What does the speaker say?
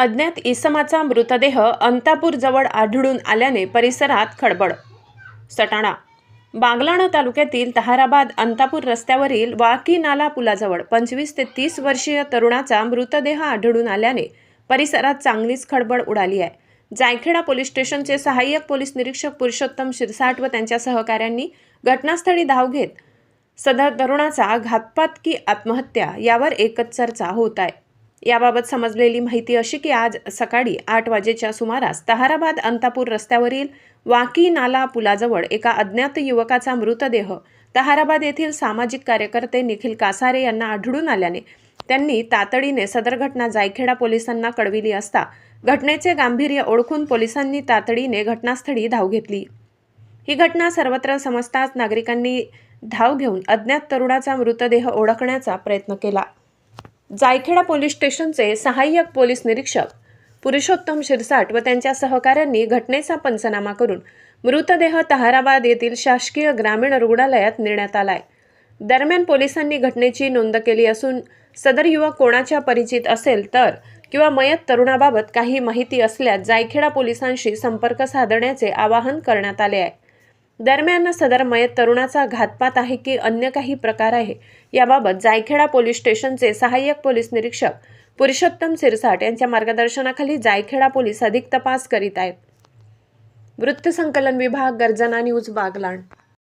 अज्ञात इसमाचा मृतदेह अंतापूरजवळ आढळून आल्याने परिसरात खळबळ सटाणा. बांगलाणा तालुक्यातील तहाराबाद अंतापूर रस्त्यावरील वाकी नाला पुलाजवळ पंचवीस ते तीस वर्षीय तरुणाचा मृतदेह आढळून आल्याने परिसरात चांगलीच खळबळ उडाली आहे. जायखेडा पोलीस स्टेशनचे सहाय्यक पोलीस निरीक्षक पुरुषोत्तम शिरसाट व त्यांच्या सहकाऱ्यांनी घटनास्थळी धाव घेत सदर तरुणाचा घातपात की आत्महत्या यावर एकच चर्चा होत आहे. याबाबत समजलेली माहिती अशी की आज सकाळी आठ वाजेच्या सुमारास तहाराबाद अंतापूर रस्त्यावरील वाकी नाला पुलाजवळ एका अज्ञात युवकाचा मृतदेह तहाराबाद येथील सामाजिक कार्यकर्ते निखिल कासारे यांना आढळून आल्याने त्यांनी तातडीने सदर घटना जायखेडा पोलिसांना कळविली असता घटनेचे गांभीर्य ओळखून पोलिसांनी तातडीने घटनास्थळी धाव घेतली. ही घटना सर्वत्र समजताच नागरिकांनी धाव घेऊन अज्ञात तरुणाचा मृतदेह ओळखण्याचा प्रयत्न केला. जायखेडा पोलीस स्टेशनचे सहाय्यक पोलीस निरीक्षक पुरुषोत्तम शिरसाट व त्यांच्या सहकाऱ्यांनी घटनेचा पंचनामा करून मृतदेह तहाराबाद येथील शासकीय ग्रामीण रुग्णालयात नेण्यात आलाय. दरम्यान पोलिसांनी घटनेची नोंद केली असून सदर युवक कोणाच्या परिचित असेल तर किंवा मयत तरुणाबाबत काही माहिती असल्यास जायखेडा पोलिसांशी संपर्क साधण्याचे आवाहन करण्यात आले आहे. दरम्यान सदर मयत तरुणाचा घातपात आहे की अन्य काही प्रकार आहे याबाबत जायखेडा पोलीस स्टेशनचे सहाय्यक पोलीस निरीक्षक पुरुषोत्तम सिरसाट यांच्या मार्गदर्शनाखाली जायखेडा पोलीस अधिक तपास करीत आहेत. वृत्तसंकलन विभाग गर्जना न्यूज बागलाण.